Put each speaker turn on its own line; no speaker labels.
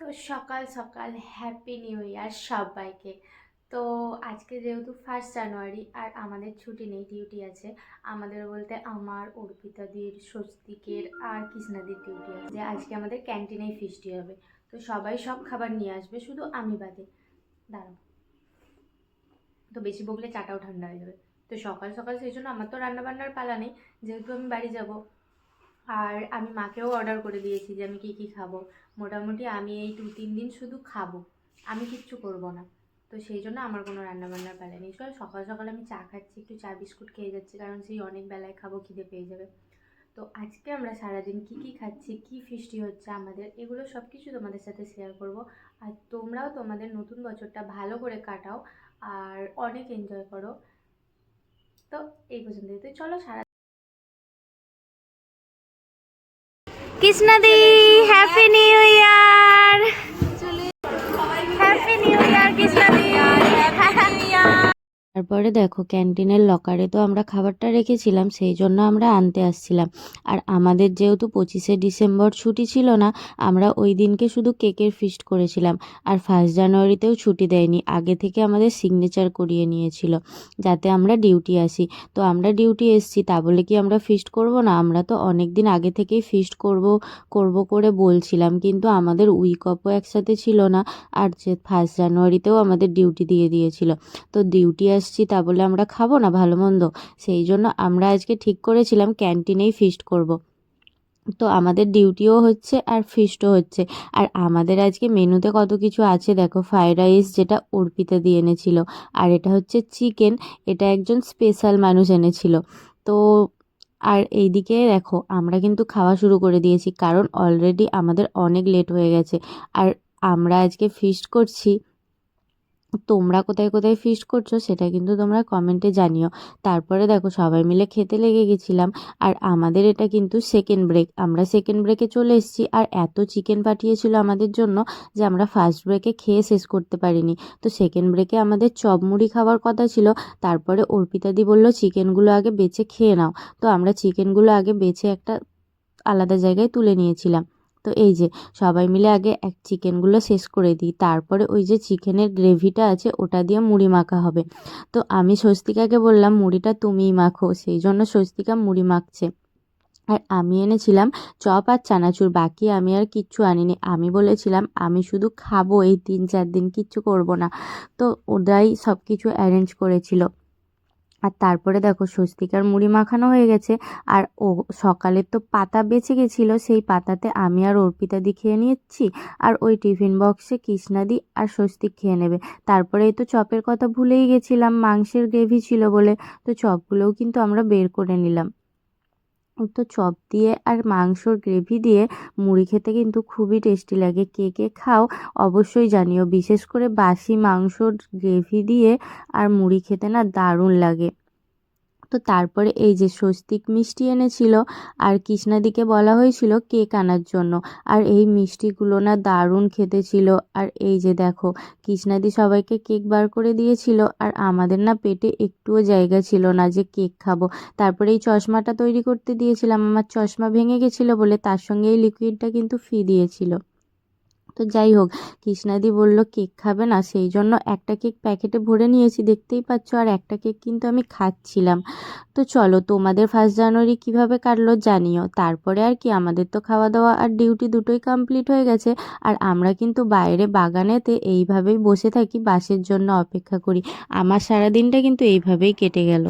তো সকাল সকাল হ্যাপি নিউ ইয়ার সবাইকে। তো আজকে যেহেতু ফার্স্ট জানুয়ারি আর আমাদের ছুটি নেই ডিউটি আছে, আমাদের বলতে আমার, অর্পিতাদির, স্বস্তিকের আর কৃষ্ণাদির ডিউটি আছে। যে আজকে আমাদের ক্যান্টিনেই ফিস্টি হবে। তো সবাই সব খাবার নিয়ে আসবে, শুধু আমি বাদে। দাঁড়াও। তো বেশি বকলে চাটাও ঠান্ডা হয়ে যাবে। তো সকাল সকাল সেই জন্য আমার তো রান্নাবান্নার পালা নেই। যেহেতু আমি বাড়ি যাব আর আমি মাকেও অর্ডার করে দিয়েছি যে আমি কী কী খাব। মোটামুটি আমি এই দু তিন দিন শুধু খাব। আমি কিচ্ছু করব না। তো সেই জন্য আমার কোনো রান্নাবান্নার পালা নেই। সব সকাল সকাল আমি চা খাচ্ছি, একটু চা বিস্কুট খেয়ে যাচ্ছি, কারণ সেই অনেক বেলায় খাব, খিদে পেয়ে যাবে। তো আজকে আমরা সারাদিন কী কী খাচ্ছি, কী ফিস্টি হচ্ছে আমাদের, এগুলো সব কিছু তোমাদের সাথে শেয়ার করব। আর তোমরাও তোমাদের নতুন বছরটা ভালো করে কাটাও আর অনেক এনজয় করো। তো এই পর্যন্তই। তো চলো সারা
কৃষ্ণাদি হ্যাপি নিউ ইয়ার
তারপরে দেখো, ক্যান্টিনের লকারে তো আমরা খাবারটা রেখেছিলাম, সেই জন্য আমরা আনতে আসছিলাম। আর আমাদের যেহেতু পঁচিশে ডিসেম্বর ছুটি ছিল না, আমরা ওই দিনকে শুধু কেকের ফিস্ট করেছিলাম। আর ফার্স্ট জানুয়ারিতেও ছুটি দেয়নি, আগে থেকে আমাদের সিগনেচার করিয়ে নিয়েছিল, যাতে আমরা ডিউটি আসি। তো আমরা ডিউটি এসছি, তা বলে কি আমরা ফিস্ট করব না? আমরা তো অনেক দিন আগে থেকেই ফিস্ট করব করব করে বলছিলাম, কিন্তু আমাদের উইক অফও একসাথে ছিল না, আর যে ফার্স্ট জানুয়ারিতেও আমাদের ডিউটি দিয়ে দিয়েছিল। তো ডিউটি আসছি, তা বলে আমরা খাব না ভালো মন্দ? সেই জন্য আমরা আজকে ঠিক করেছিলাম ক্যান্টিনেই ফিস্ট করব। তো আমাদের ডিউটিও হচ্ছে আর ফিস্টও হচ্ছে। আর আমাদের আজকে মেনুতে কত কিছু আছে দেখো ফ্রাইড রাইস যেটা অর্পিতা দিয়ে এনেছিল, আর এটা হচ্ছে চিকেন এটা একজন স্পেশাল মানুষ এনেছিল। তো আর এইদিকে দেখো, আমরা কিন্তু খাওয়া শুরু করে দিয়েছি, কারণ অলরেডি আমাদের অনেক লেট হয়ে গেছে। আর আমরা আজকে ফিস্ট করছি তোমরা কোথায় কোথায় ফিস্ট করছ সেটা কিন্তু তোমরা কমেন্টে জানিও। তারপরে দেখো সবাই মিলে খেতে লেগে গেছিলাম আর আমাদের এটা কিন্তু সেকেন্ড ব্রেক আমরা সেকেন্ড ব্রেকে চলে এসেছি আর এত চিকেন পাঠিয়েছিল আমাদের জন্য যে আমরা ফার্স্ট ব্রেকে খেয়ে শেষ করতে পারিনি। তো সেকেন্ড ব্রেকে আমাদের চপ মুড়ি খাওয়ার কথা ছিল, তারপরে অর্পিতাদি বলল চিকেনগুলো আগে বেছে খেয়ে নাও। তো আমরা চিকেনগুলো আগে বেছে একটা আলাদা জায়গায় তুলে নিয়েছিলাম। তো এই যে সবাই মিলে আগে এক চিকেনগুলো শেষ করে দিই। তারপরে ওই যে চিকেনের গ্রেভিটা আছে, ওটা দিয়ে মুড়ি মাখা হবে। তো আমি স্বস্তিকাকে বললাম, মুড়িটা তুমিই মাখো। সেই জন্য স্বস্তিকা মুড়ি মাখছে। আর আমি এনেছিলাম চপ আর চানাচুর, বাকি আমি আর কিচ্ছু আনিনি। আমি বলেছিলাম, আমি শুধু খাব, এই তিন চার দিন কিচ্ছু করব না। তো ওরাই সব কিছু অ্যারেঞ্জ করেছিল। আর তারপরে দেখো স্বস্তিকার মুড়ি মাখানো হয়ে গেছে। আর ও সকালের তো পাতা বেঁচে গেছিল, সেই পাতাতে আমি আর অর্পিতাদি খেয়ে নিচ্ছি আর ওই টিফিন বক্সে কৃষ্ণাদি আর স্বস্তিক খেয়ে নেবে। তারপরে তো চপের কথা ভুলেই গেছিলাম, মাংসের গ্রেভি ছিল বলে। তো চপগুলোও কিন্তু আমরা বের করে নিলাম। তো চপ দিয়ে আর মাংসর গ্রেভি দিয়ে মুড়ি খেতে কিন্তু খুবই টেস্টি লাগে। কে কে খাও অবশ্যই জানিও। বিশেষ করে বাসি মাংসর গ্রেভি দিয়ে আর মুড়ি খেতে না দারুণ লাগে। তো তারপরে এই যে স্বস্তিক মিষ্টি এনেছিল আর কৃষ্ণাদিকে বলা হয়েছিল কেক আনার জন্য। আর এই মিষ্টিগুলো না দারুণ খেতে ছিল। আর এই যে দেখো, কৃষ্ণাদি সবাইকে কেক বার করে দিয়েছিল আর আমাদের না পেটে একটুও জায়গা ছিল না যে কেক খাব। তারপরে এই চশমাটা তৈরি করতে দিয়েছিলাম। আমার চশমা ভেঙে গেছিল বলে তার সঙ্গে এই লিকুইডটা কিন্তু ফি দিয়েছিল। তো যাই হোক, কৃষ্ণাদি বলল, কেক খাবে না সেই জন্য একটা কেক প্যাকেটে ভরে নিয়েছি, দেখতেই পাচ্ছ, আর একটা কেক কিন্তু আমি খাচ্ছিলাম। তো চলো, তোমাদের ফার্স্ট জানুয়ারি কীভাবে কাটলো জানিও, তারপরে আর কি, আমাদের তো খাওয়া দাওয়া আর ডিউটি দুটোই কমপ্লিট হয়ে গেছে, আর আমরা কিন্তু বাইরে বাগানেতে এইভাবেই বসে থাকি, বাসের জন্য অপেক্ষা করি, আমার সারা দিনটা কিন্তু এইভাবেই কেটে গেল।